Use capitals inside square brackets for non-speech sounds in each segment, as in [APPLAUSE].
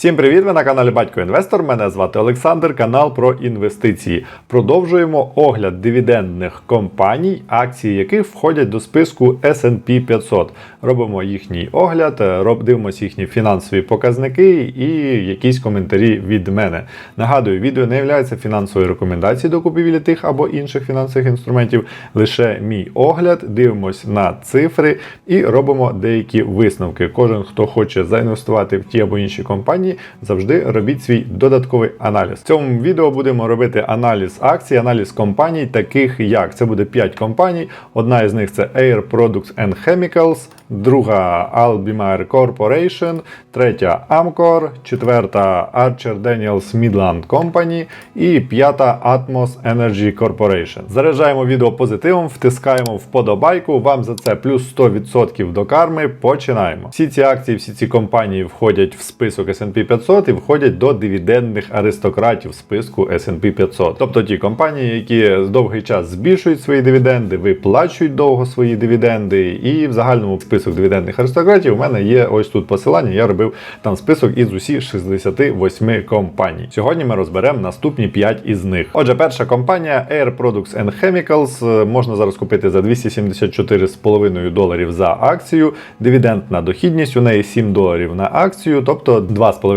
Всім привіт! Ви на каналі Батько Інвестор. Мене звати Олександр, канал про інвестиції. Продовжуємо огляд дивідендних компаній, акції яких входять до списку SP 500. Робимо їхній огляд, е, дивимося їхні фінансові показники і якісь коментарі від мене. Нагадую, відео не є фінансовою рекомендацією до купівлі тих або інших фінансових інструментів. Лише мій огляд, дивимось на цифри і робимо деякі висновки. Кожен, хто хоче заінвестувати в ті або інші компанії, завжди робіть свій додатковий аналіз. В цьому відео будемо робити аналіз акцій, аналіз компаній, таких як це буде 5 компаній. Одна із них це Air Products and Chemicals, друга Albemarle Corporation, третя Amcor, четверта Archer Daniels Midland Company і п'ята Atmos Energy Corporation. Заряджаємо відео позитивом, втискаємо вподобайку. Вам за це плюс 100% до карми. Починаємо. Всі ці акції, всі ці компанії входять в список S&P 500 і входять до дивідендних аристократів списку S&P 500. Тобто ті компанії, які довгий час збільшують свої дивіденди, виплачують довго свої дивіденди, і в загальному список дивідендних аристократів у мене є ось тут посилання. Я робив там список із усіх 68 компаній. Сьогодні ми розберемо наступні 5 із них. Отже, перша компанія Air Products and Chemicals можна зараз купити за 274,5 доларів за акцію. Дивідендна дохідність у неї 7 доларів на акцію, тобто 2,5%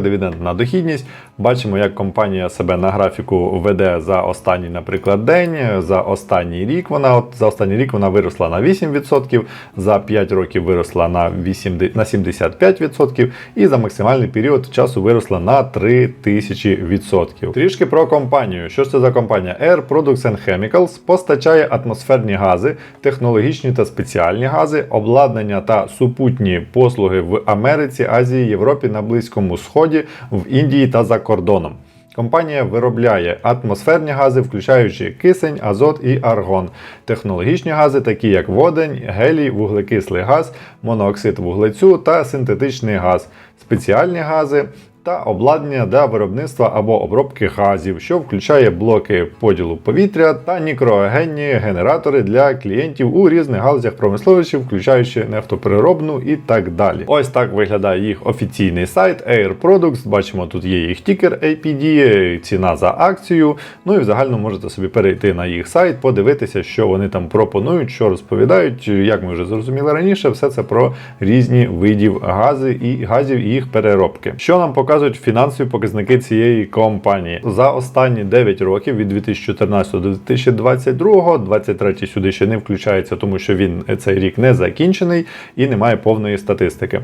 дивідендна дохідність. Бачимо, як компанія себе на графіку веде за останній, наприклад, день. За останній рік вона от за останній рік вона виросла на 8%, за 5 років виросла на 8, на 75% і за максимальний період часу виросла на 3000%. Трішки про компанію. Що ж це за компанія? Air Products and Chemicals постачає атмосферні гази, технологічні та спеціальні гази, обладнання та супутні послуги в Америці, Азії, Європі, на Близькому Сході, в Індії та за кордоном. Компанія виробляє атмосферні гази, включаючи кисень, азот і аргон, технологічні гази, такі як водень, гелій, вуглекислий газ, монооксид вуглецю та синтетичний газ, спеціальні гази. Та обладнання для виробництва або обробки газів, що включає блоки поділу повітря та мікроагенні генератори для клієнтів у різних галузях промисловості, включаючи нефтопереробну і так далі. Ось так виглядає їх офіційний сайт Air Products. Бачимо, тут є їх тікер APD, ціна за акцію. Ну і в загальному можете собі перейти на їх сайт, подивитися, що вони там пропонують, що розповідають. Як ми вже зрозуміли раніше, все це про різні видів гази і газів і їх переробки. Що нам показують фінансові показники цієї компанії за останні 9 років від 2014 до 2022, 23 сюди ще не включається, тому що він цей рік не закінчений і немає повної статистики.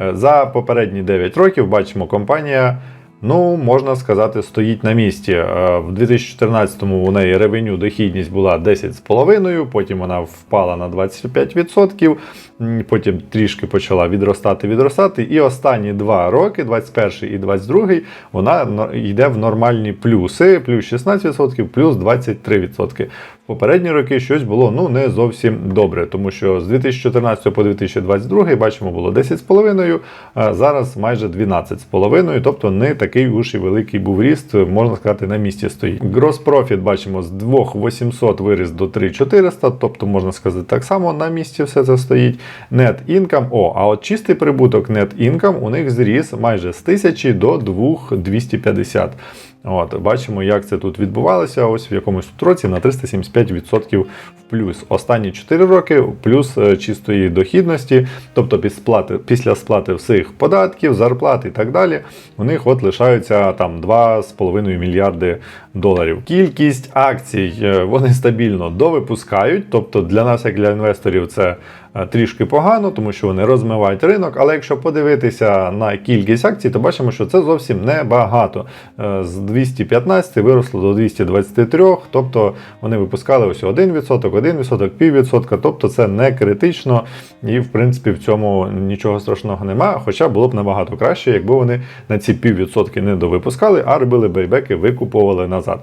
Е, За попередні 9 років бачимо компанія. Ну, можна сказати, стоїть на місці. Е, В 2014-му у неї ревеню дохідність була 10,5%, потім вона впала на 25%, потім трішки почала відростати, відростати. І останні два роки, 21 і 22, вона йде в нормальні плюси, плюс 16%, плюс 23%. Попередні роки щось було ну не зовсім добре, тому що з 2014 по 2022 бачимо було 10,5, а зараз майже 12,5, тобто не такий уж і великий був ріст, можна сказати, на місці стоїть. Profit бачимо з 2800 виріс до 3400, тобто можна сказати так само на місці все це стоїть. Net income, о, а от чистий прибуток net income у них зріс майже з 1000 до 2250. От, бачимо, як це тут відбувалося. Ось в якомусь тут році на 375% в плюс. Останні 4 роки плюс е, чистої дохідності, тобто сплати, після сплати всіх податків, зарплат і так далі, у них от лишаються там 2,5 мільярди доларів. Кількість акцій е, вони стабільно довипускають, тобто для нас, як для інвесторів, це трішки погано, тому що вони розмивають ринок. Але якщо подивитися на кількість акцій, то бачимо, що це зовсім небагато. Е, З 215 виросло до 223, тобто вони випускали ось 1%, 1%, піввідсотка, тобто це не критично, і в принципі в цьому нічого страшного нема. Хоча було б набагато краще, якби вони на ці піввідсотки не довипускали, а робили бейбеки, викуповували назад.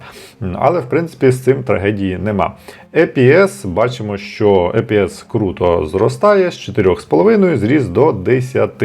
Але в принципі з цим трагедії нема. EPS, бачимо, що EPS круто зростає з 4,5 зріс до 10.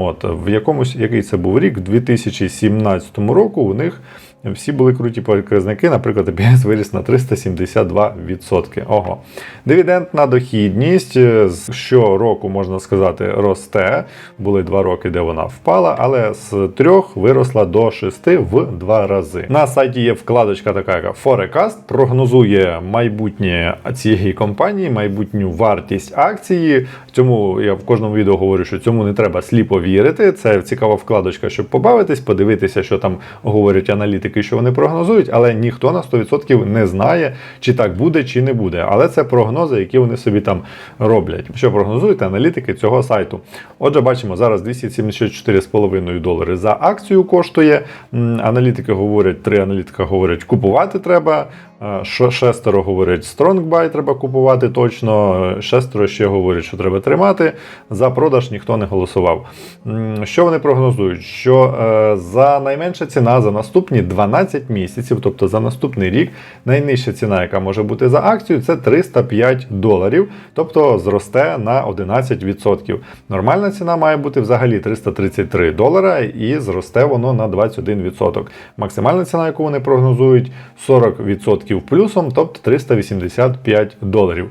От, в якомусь, який це був рік, в 2017 року у них всі були круті показники, наприклад, EPS виріс на 372%. Ого. Дивідендна дохідність е, щороку, можна сказати, росте. Були два роки, де вона впала, але з трьох виросла до шести в два рази. На сайті є вкладочка така, яка Forecast, прогнозує майбутнє цієї компанії, майбутню вартість акції. Цьому я в кожному відео говорю, що цьому не треба сліпо вірити. Це цікава вкладочка, щоб побавитись, подивитися, що там говорять аналітики, що вони прогнозують, але ніхто на 100% не знає, чи так буде, чи не буде. Але це прогнози, які вони собі там роблять. Що прогнозують аналітики цього сайту. Отже, бачимо, зараз 274,5 долари за акцію коштує. Аналітики говорять, три аналітика говорять, купувати треба. Шестеро говорять, buy треба купувати точно. Шестеро ще говорять, що треба тримати. За продаж ніхто не голосував. Що вони прогнозують? Що е, за найменша ціна за наступні 12 місяців, тобто за наступний рік, найнижча ціна, яка може бути за акцію, це 305 доларів, тобто зросте на 11%. Нормальна ціна має бути взагалі 333 долара і зросте воно на 21%. Максимальна ціна, яку вони прогнозують, 40% плюсом, тобто 385 доларів.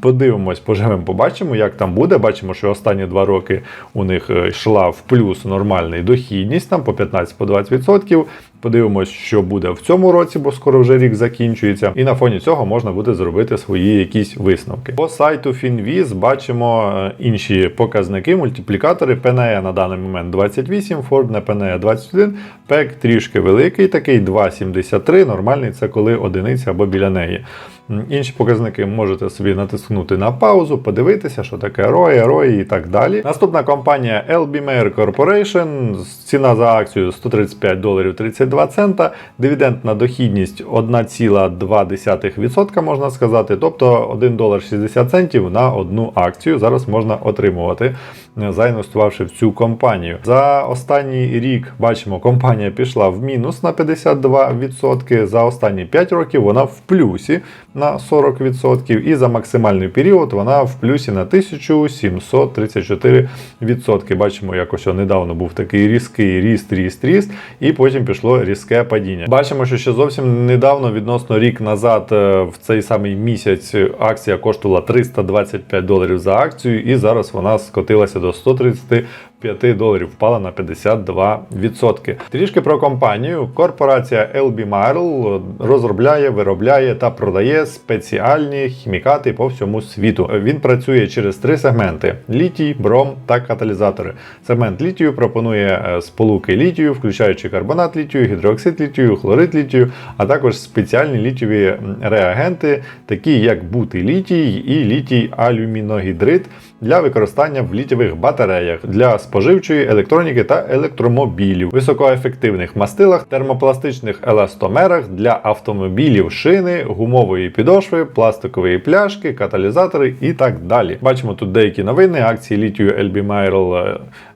Подивимось, поживемо, побачимо, як там буде. Бачимо, що останні два роки у них е, йшла в плюс нормальний дохідність, там по 15-20%. Подивимось, що буде в цьому році, бо скоро вже рік закінчується. І на фоні цього можна буде зробити свої якісь висновки. По сайту Finviz бачимо е, інші показники, мультиплікатори. PNE на даний момент 28, Ford на PNE 21, пек трішки великий, такий 2,73. Нормальний це коли одиниця або біля неї. Інші показники можете собі натиснути на паузу, подивитися, що таке ROI, ROI і так далі. Наступна компанія LB Mayer Corporation, ціна за акцію 135 доларів 32 цента, дивідендна дохідність 1,2% можна сказати, тобто 1 долар 60 центів на одну акцію зараз можна отримувати, е, заінвестувавши в цю компанію. За останній рік бачимо, компанія пішла в мінус на 52%, за останні 5 років вона в плюсі на 40%, і за максимальний період вона в плюсі на 1734%. Бачимо, якось недавно був такий різкий ріст, ріст, ріст, і потім пішло різке падіння. Бачимо, що ще зовсім недавно, відносно рік назад, е, в цей самий місяць акція коштувала 325 доларів за акцію, і зараз вона скотилася до 130 5 доларів впала на 52%. Трішки про компанію. Корпорація LB Marl розробляє, виробляє та продає спеціальні хімікати по всьому світу. Він працює через три сегменти: літій, бром та каталізатори. Сегмент літію пропонує е, сполуки літію, включаючи карбонат літію, гідроксид літію, хлорид літію, а також спеціальні літієві м, реагенти, такі як бутий літій і літій алюміногідрид для використання в літєвих батареях для споживчої електроніки та електромобілів, високоефективних мастилах, термопластичних еластомерах для автомобілів, шини, гумової підошви, пластикової пляшки, каталізатори і так далі. Бачимо тут деякі новини. Акції літію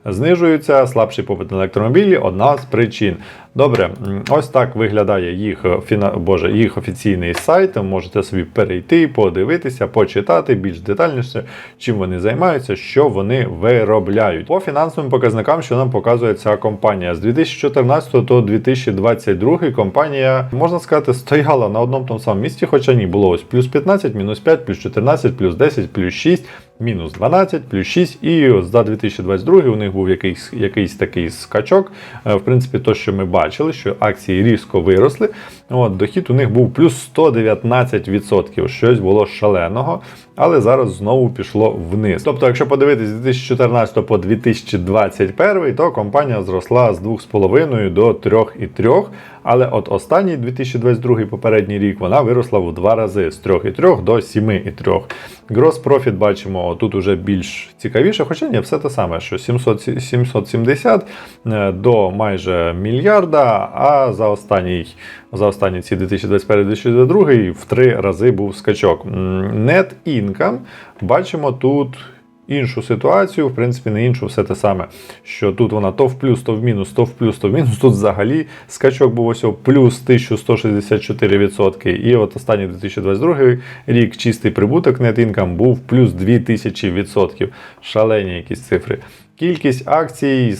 е, знижуються, слабший попит на електромобілі одна з причин. Добре, ось так виглядає їх е, фіна... Боже, їх офіційний сайт. Можете собі перейти, подивитися, почитати більш детальніше, чим вони займаються, що вони виробляють. По фінансовим показникам, що нам показує ця компанія з 2014 до 2022 компанія, можна сказати, стояла на одному тому самому місці, хоча ні, було ось плюс 15, мінус 5, плюс 14, плюс 10, плюс 6. Мінус 12, плюс 6, і за 2022 у них був якийсь, якийсь такий скачок. Е, В принципі, то, що ми бачили, що акції різко виросли. От, дохід у них був плюс 119%, щось було шаленого, але зараз знову пішло вниз. Тобто, якщо подивитись з 2014 по 2021, то компанія зросла з 2,5 до 3,3, але от останній 2022 попередній рік вона виросла в два рази з 3,3 до 7,3. Грос профіт бачимо тут уже більш цікавіше, хоча ні, все те саме, що 700, 770 е, до майже мільярда, а за останній за останні ці 2021-2022 в три рази був скачок. Net income бачимо тут іншу ситуацію, в принципі, не іншу, все те саме. Що тут вона то в плюс, то в мінус, то в плюс, то в мінус. Тут взагалі скачок був ось плюс 1164%. І от останній 2022 рік чистий прибуток income був плюс 2000%. Шалені якісь цифри. Кількість акцій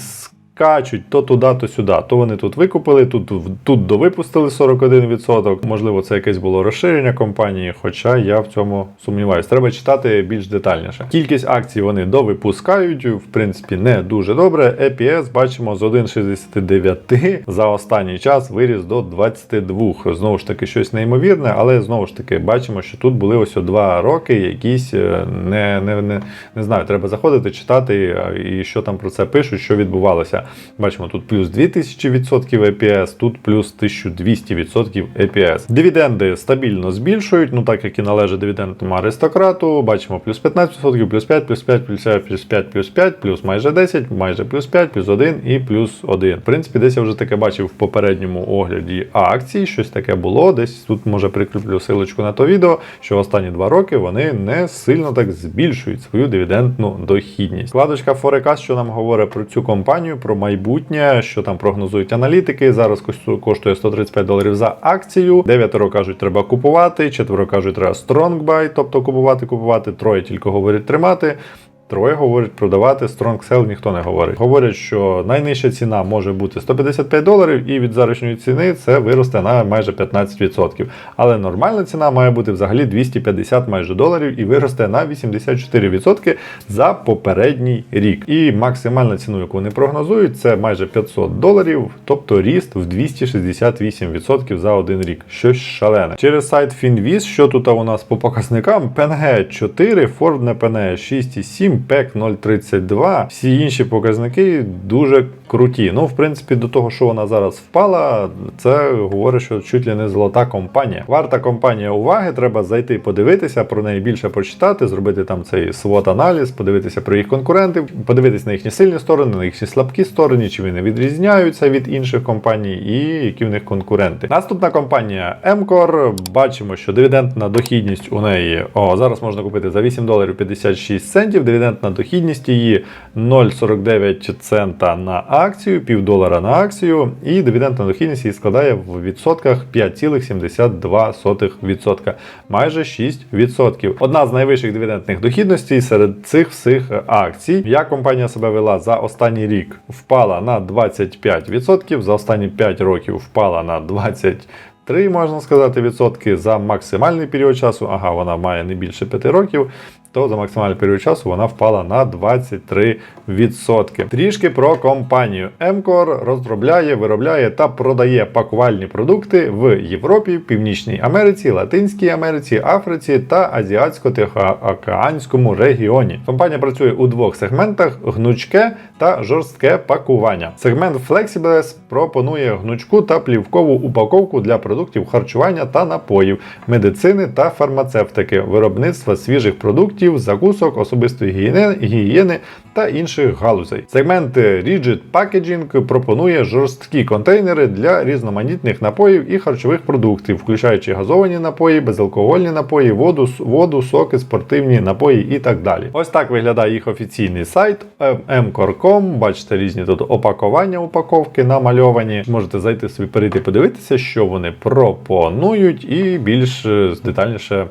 скачуть то туди, то сюди. То вони тут викупили, тут, тут довипустили 41%. Можливо, це якесь було розширення компанії, хоча я в цьому сумніваюся. Треба читати більш детальніше. Кількість акцій вони довипускають, в принципі, не дуже добре. EPS бачимо з 1,69 за останній час виріс до 22. Знову ж таки, щось неймовірне, але знову ж таки бачимо, що тут були ось два роки якісь е, не, не, не, не знаю, треба заходити, читати і що там про це пишуть, що відбувалося. Бачимо, тут плюс 2000% EPS, тут плюс 1200% EPS. Дивіденди стабільно збільшують, ну так як і належить дивідендному аристократу. Бачимо плюс 15%, плюс 5, плюс 5, плюс 5, плюс 5, плюс 5, плюс майже 10, майже плюс 5, плюс 1 і плюс 1. В принципі, десь я вже таке бачив в попередньому огляді акцій, щось таке було. Десь тут може прикріплю силочку на то відео, що останні два роки вони не сильно так збільшують свою дивідендну дохідність. Складочка Forecast, що нам говорить про цю компанію, про майбутнє, що там прогнозують аналітики. Зараз коштує 135 доларів за акцію. Дев'ятеро кажуть, треба купувати. Четверо кажуть, треба buy, тобто купувати, купувати. Троє тільки говорять тримати. Троє говорять продавати, Strong Sell ніхто не говорить. Говорять, що найнижча ціна може бути 155 доларів, і від заручної ціни це виросте на майже 15%. Але нормальна ціна має бути взагалі 250 майже доларів і виросте на 84% за попередній рік. І максимальна ціну, яку вони прогнозують, це майже 500 доларів, тобто ріст в 268% за один рік. Щось шалене. Через сайт Finviz, що тут у нас по показникам, PNG 4, Ford на PNG 6,7. PEC 032, всі інші показники дуже круті. Ну, в принципі, до того, що вона зараз впала, це говорить, що чуть ли не золота компанія. Варта компанія уваги, треба зайти подивитися, про неї більше почитати, зробити там цей swot аналіз подивитися про їх конкурентів, подивитися на їхні сильні сторони, на їхні слабкі сторони, чи вони відрізняються від інших компаній, і які в них конкуренти. Наступна компанія Emcor. Бачимо, що дивідендна дохідність у неї о, зараз можна купити за 8 доларів 56 центів. Дивідендна дохідність її 0,49 цента на акцію, пів долара на акцію, і дивідендна дохідність її складає в відсотках 5,72%, майже 6%. Одна з найвищих дивідендних дохідностей серед цих всіх акцій. Як компанія себе вела за останній рік, впала на 25%, за останні 5 років впала на 20%. 3, можна сказати, відсотки за максимальний період часу. Ага, вона має не більше 5 років то за максимальний період часу вона впала на 23%. Трішки про компанію. Емкор розробляє, виробляє та продає пакувальні продукти в Європі, Північній Америці, Латинській Америці, Африці та Азіатсько-Тихоокеанському регіоні. Компанія працює у двох сегментах: гнучке та жорстке пакування. Сегмент Flexibles пропонує гнучку та плівкову упаковку для продуктів харчування та напоїв, медицини та фармацевтики, виробництва свіжих продуктів продуктів, закусок, особистої гігієни, та інших галузей. Сегмент Rigid Packaging пропонує жорсткі контейнери для різноманітних напоїв і харчових продуктів, включаючи газовані напої, безалкогольні напої, воду, воду, соки, спортивні напої і так далі. Ось так виглядає їх офіційний сайт mcor.com. Бачите різні тут опакування упаковки намальовані. Можете зайти собі перейти подивитися, що вони пропонують, і більш е, детальніше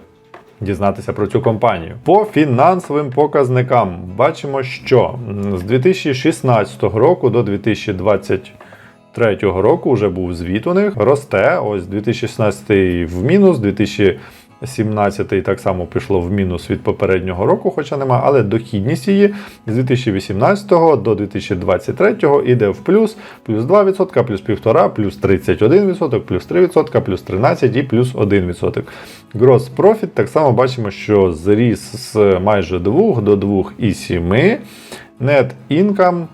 дізнатися про цю компанію. По фінансовим показникам бачимо, що з 2016 року до 2023 року вже був звіт у них. Росте. Ось 2016 в мінус, 2000 17-й так само пішло в мінус від попереднього року, хоча нема, але дохідність її з 2018 до 2023 іде в плюс, плюс 2%, плюс 1,5%, плюс 31%, плюс 3%, плюс 13% і плюс 1%. Gross Profit так само бачимо, що зріс з майже 2 до 2,7. Net income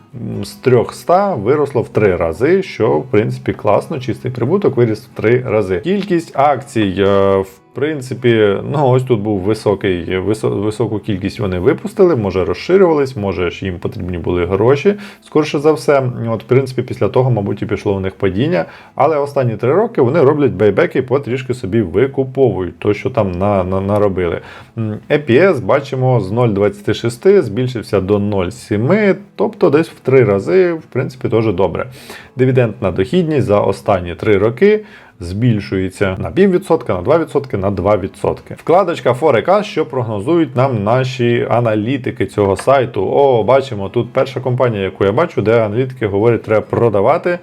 з 300 виросло в 3 рази, що в принципі класно, чистий прибуток виріс в 3 рази. Кількість акцій в принципі, ну ось тут був високий, висо- високу кількість вони випустили, може розширювались, може ж їм потрібні були гроші, скорше за все. От, в принципі, після того, мабуть, і пішло у них падіння. Але останні три роки вони роблять бейбеки, потрішки собі викуповують то, що там на, на, наробили. EPS бачимо з 0,26 збільшився до 0,7, тобто десь в три рази, в принципі, теж добре. Дивідендна дохідність за останні три роки збільшується на піввідсотка, на 2%, на 2%. Вкладочка Forecast, що прогнозують нам наші аналітики цього сайту. О, бачимо, тут перша компанія, яку я бачу, де аналітики говорять, треба продавати.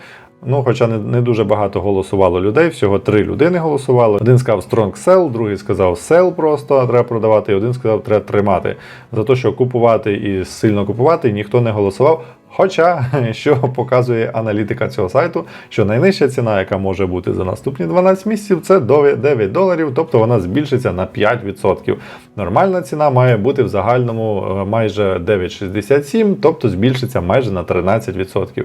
Ну, хоча не, не дуже багато голосувало людей, всього три людини голосували. Один сказав Strong Sell, другий сказав Sell просто треба продавати, і один сказав, треба тримати. За те, що купувати і сильно купувати, ніхто не голосував. Хоча, [LAUGHS] що показує аналітика цього сайту, що найнижча ціна, яка може бути за наступні 12 місяців, це 9 доларів, тобто вона збільшиться на 5%. Нормальна ціна має бути в загальному е, майже 9,67, тобто збільшиться майже на 13%.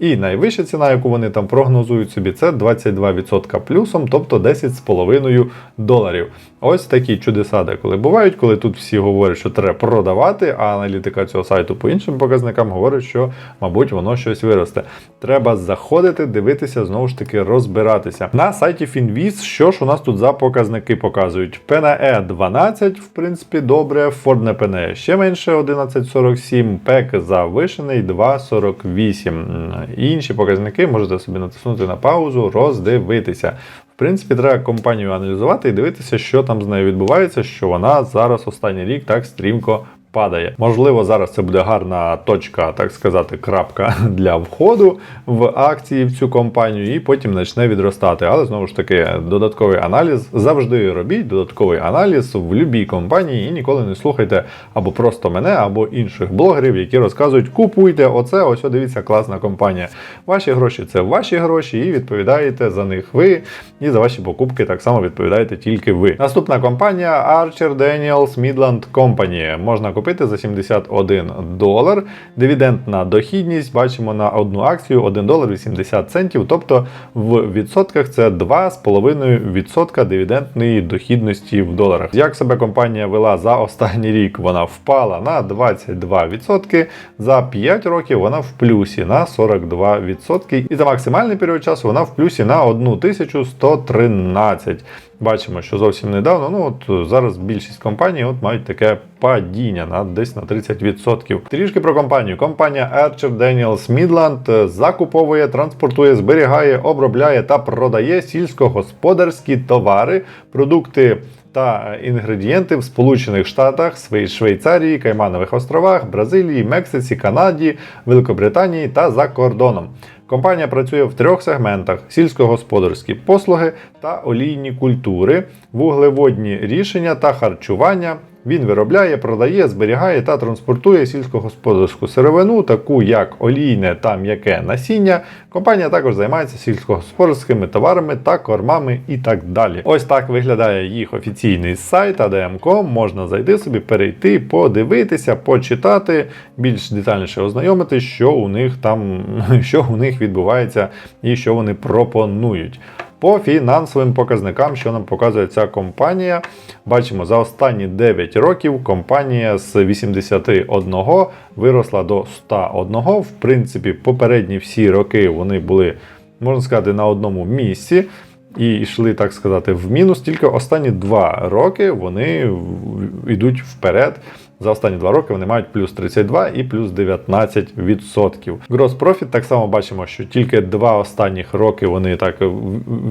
І найвища ціна, яку вони там прогнозують собі, це 22% плюсом, тобто 10,5 доларів. Ось такі чудеса деколи бувають, коли тут всі говорять, що треба продавати, а аналітика цього сайту по іншим показникам говорить, що, мабуть, воно щось виросте. Треба заходити, дивитися, знову ж таки, розбиратися. На сайті Finviz, що ж у нас тут за показники показують? PNE 12, в принципі, добре, Ford на PNE ще менше 11,47, PEC завишений 2,48. Інші показники можете собі натиснути на паузу, роздивитися. Принципі, треба компанію аналізувати і дивитися, що там з нею відбувається, що вона зараз останній рік так стрімко падає. Можливо, зараз це буде гарна точка, так сказати, крапка [LAUGHS] для входу в акції в цю компанію, і потім почне відростати. Але знову ж таки, додатковий аналіз завжди робіть додатковий аналіз в будь-якій компанії і ніколи не слухайте або просто мене, або інших блогерів, які розказують: купуйте оце, ось дивіться, класна компанія. Ваші гроші це ваші гроші, і відповідаєте за них ви. І за ваші покупки так само відповідаєте тільки ви. Наступна компанія Archer Daniels Midland Company. Можна купити за 71 долар. Дивідендна дохідність бачимо на одну акцію 1 долар 80 центів. Тобто в відсотках це 2,5% дивідендної дохідності в доларах. Як себе компанія вела за останній рік? Вона впала на 22%. За 5 років вона в плюсі на 42%. І за максимальний період часу вона в плюсі на 1113. Бачимо, що зовсім недавно. Ну от зараз більшість компаній от мають таке падіння на десь на 30%. Трішки про компанію. Компанія Archer Daniels Midland закуповує, транспортує, зберігає, обробляє та продає сільськогосподарські товари, продукти. Та інгредієнти в Сполучених Штатах, Швейцарії, Кайманових островах, Бразилії, Мексиці, Канаді, Великобританії та за кордоном. Компанія працює в трьох сегментах: сільськогосподарські послуги та олійні культури, вуглеводні рішення та харчування. Він виробляє, продає, зберігає та транспортує сільськогосподарську сировину, таку як олійне та м'яке насіння. Компанія також займається сільськогосподарськими товарами та кормами і так далі. Ось так виглядає їх офіційний сайт ADM.com. Можна зайти собі, перейти, подивитися, почитати, більш детальніше ознайомитись, що у них там, [LAUGHS] що у них відбувається і що вони пропонують. По фінансовим показникам, що нам показує ця компанія, бачимо, за останні 9 років компанія з 81 виросла до 101. В принципі, попередні всі роки вони були, можна сказати, на одному місці. І йшли, так сказати, в мінус. Тільки останні два роки вони йдуть вперед. За останні два роки вони мають плюс 32 і плюс 19%. Gross Profit так само бачимо, що тільки два останніх роки вони так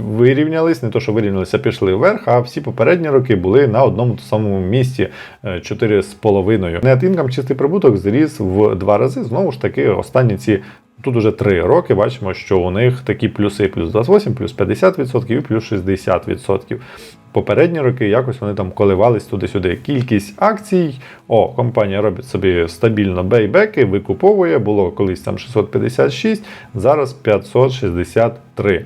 вирівнялись, не то, що вирівнялися, пішли вверх, а всі попередні роки були на одному самому місці е, 4,5. Net income, чистий прибуток зріс в два рази. Знову ж таки, останні ці. Тут уже 3 роки бачимо, що у них такі плюси плюс 28, плюс 50% і плюс 60%. Попередні роки якось вони там коливались туди-сюди. Кількість акцій. О, компанія робить собі стабільно бейбеки, викуповує. Було колись там 656, зараз 563.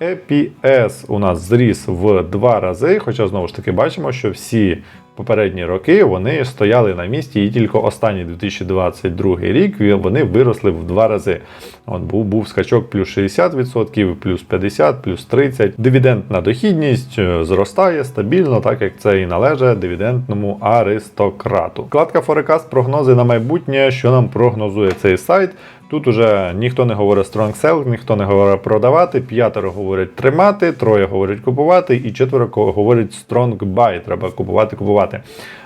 EPS у нас зріс в два рази, хоча знову ж таки бачимо, що всі Попередні роки вони стояли на місці, і тільки останній 2022 рік вони виросли в два рази. От був, був скачок плюс 60%, плюс 50%, плюс 30%. Дивідендна дохідність е, зростає стабільно, так як це і належить дивідендному аристократу. Вкладка Forecast прогнози на майбутнє, що нам прогнозує цей сайт. Тут уже ніхто не говорить strong sell, ніхто не говорить продавати, п'ятеро говорять тримати, троє говорять купувати, і четверо говорять strong buy, треба купувати, купувати.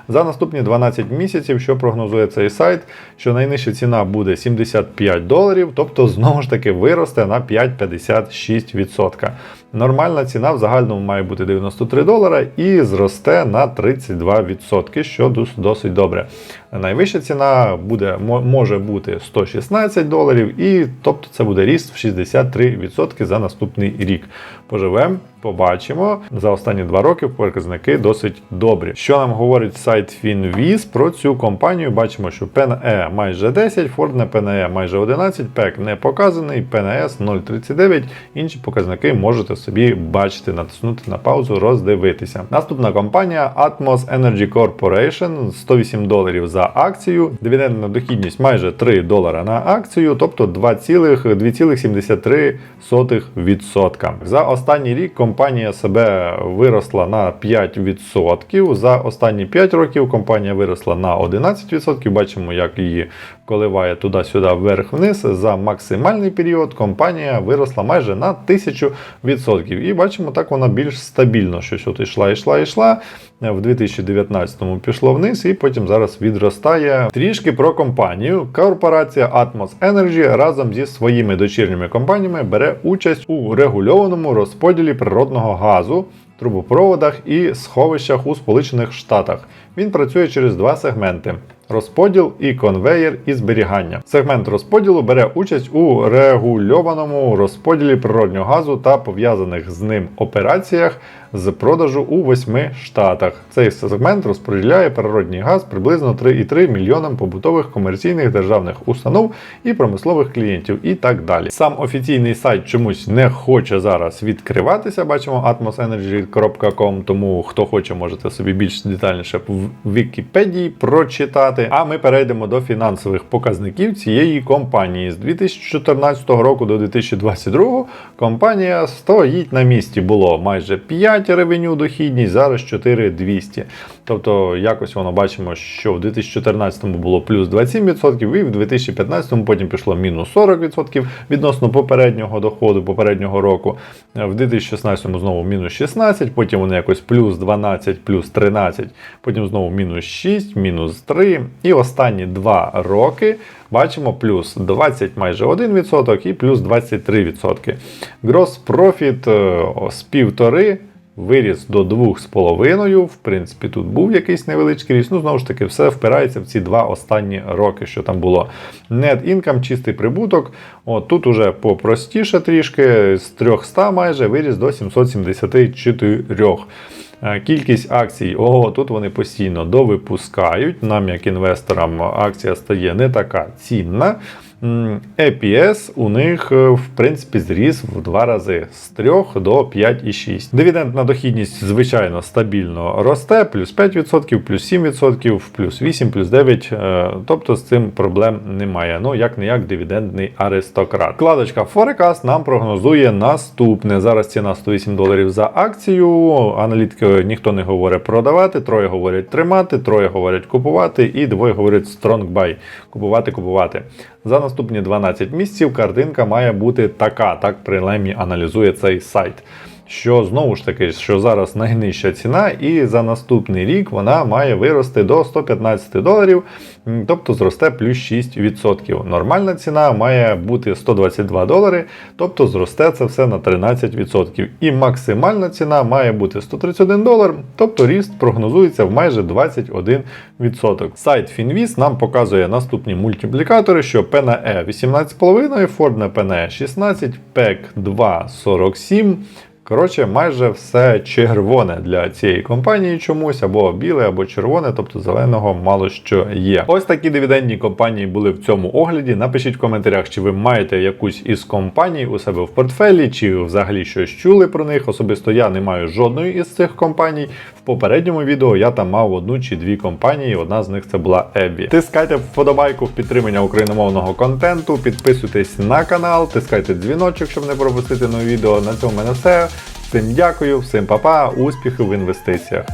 За наступні 12 місяців, що прогнозує цей сайт, що найнижча ціна буде 75 доларів, тобто знову ж таки виросте на 5,56%. Нормальна ціна в загальному має бути 93 долара і зросте на 32%, що досить добре. Найвища ціна буде, може бути 116 доларів, і тобто це буде ріст в 63% за наступний рік. Поживемо, побачимо. За останні два роки показники досить добрі. Що нам говорить сайт FinViz про цю компанію? Бачимо, що PNE майже 10, Ford на PNE майже 11, PEC не показаний, PNS 0,39. Інші показники можете собі бачити, натиснути на паузу, роздивитися. Наступна компанія Atmos Energy Corporation 108 доларів за акцію. Дивідендна дохідність майже 3 долара на акцію, тобто 2,2,73%. За останній рік компанія себе виросла на 5%. За останні 5 років компанія виросла на 11%. Бачимо, як її коливає туди-сюди вверх-вниз. За максимальний період компанія виросла майже на 1000%. І бачимо, так вона більш стабільно, що от йшла, йшла, йшла. В 2019-му пішло вниз і потім зараз відростає. Трішки про компанію. Корпорація Atmos Energy разом зі своїми дочірніми компаніями бере участь у регульованому розподілі природного газу, трубопроводах і сховищах у Сполучених Штатах. Він працює через два сегменти. Розподіл і конвеєр і зберігання. Сегмент розподілу бере участь у регульованому розподілі природнього газу та пов'язаних з ним операціях з продажу у восьми штатах. Цей сегмент розподіляє природний газ приблизно 3,3 мільйонам побутових комерційних державних установ і промислових клієнтів, і так далі. Сам офіційний сайт чомусь не хоче зараз відкриватися. Бачимо atmosenergy.com, тому хто хоче, можете собі більш детальніше в Вікіпедії прочитати. А ми перейдемо до фінансових показників цієї компанії. З 2014 року до 2022 компанія стоїть на місці. Було майже 5 ревеню дохідність, зараз 4200. Тобто, якось воно бачимо, що в 2014 було плюс 27%, і в 2015 потім пішло мінус 40% відносно попереднього доходу, попереднього року. В 2016 знову мінус 16, потім вони якось плюс 12, плюс 13, потім знову мінус 6, мінус 3. І останні два роки бачимо плюс 20 майже 1% і плюс 23%. Gross profit е, з півтори виріс до 2,5. В принципі, тут був якийсь невеличкий ріст. Ну, знову ж таки, все впирається в ці два останні роки, що там було. Net income, чистий прибуток. От тут уже попростіше трішки, з 300 майже виріс до 774. Е, Кількість акцій, ого, тут вони постійно довипускають. Нам, як інвесторам, акція стає не така цінна. EPS у них, е, в принципі, зріс в два рази з 3 до 5,6. Дивідендна дохідність, звичайно, стабільно росте, плюс 5%, плюс 7%, плюс 8, плюс 9. е, Тобто з цим проблем немає. Ну, як не як дивідендний аристократ. Вкладочка Forecast нам прогнозує наступне. Зараз ціна 108 доларів за акцію. Аналітики ніхто не говорить продавати, троє говорять тримати, троє говорять купувати, і двоє говорять strong buy. Купувати, купувати. За наступні 12 місяців картинка має бути така, так принаймні аналізує цей сайт. Що знову ж таки, що зараз найнижча ціна, і за наступний рік вона має вирости до 115 доларів, тобто зросте плюс 6%. Нормальна ціна має бути 122 долари, тобто зросте це все на 13%. І максимальна ціна має бути 131 долар, тобто ріст прогнозується в майже 21%. Сайт Finviz нам показує наступні мультиплікатори, що P на E 18,5, Ford на P E 16, PEC 2 47. Коротше, майже все червоне для цієї компанії чомусь, або біле, або червоне, тобто зеленого мало що є. Ось такі дивідендні компанії були в цьому огляді. Напишіть в коментарях, чи ви маєте якусь із компаній у себе в портфелі, чи взагалі щось чули про них. Особисто я не маю жодної із цих компаній. В попередньому відео я там мав одну чи дві компанії. Одна з них це була Ebbі. Тискайте вподобайку в підтримання україномовного контенту, підписуйтесь на канал, тискайте дзвіночок, щоб не пропустити нові відео. На цьому в мене все. Всім дякую, всім па-па, успіхів в інвестиціях.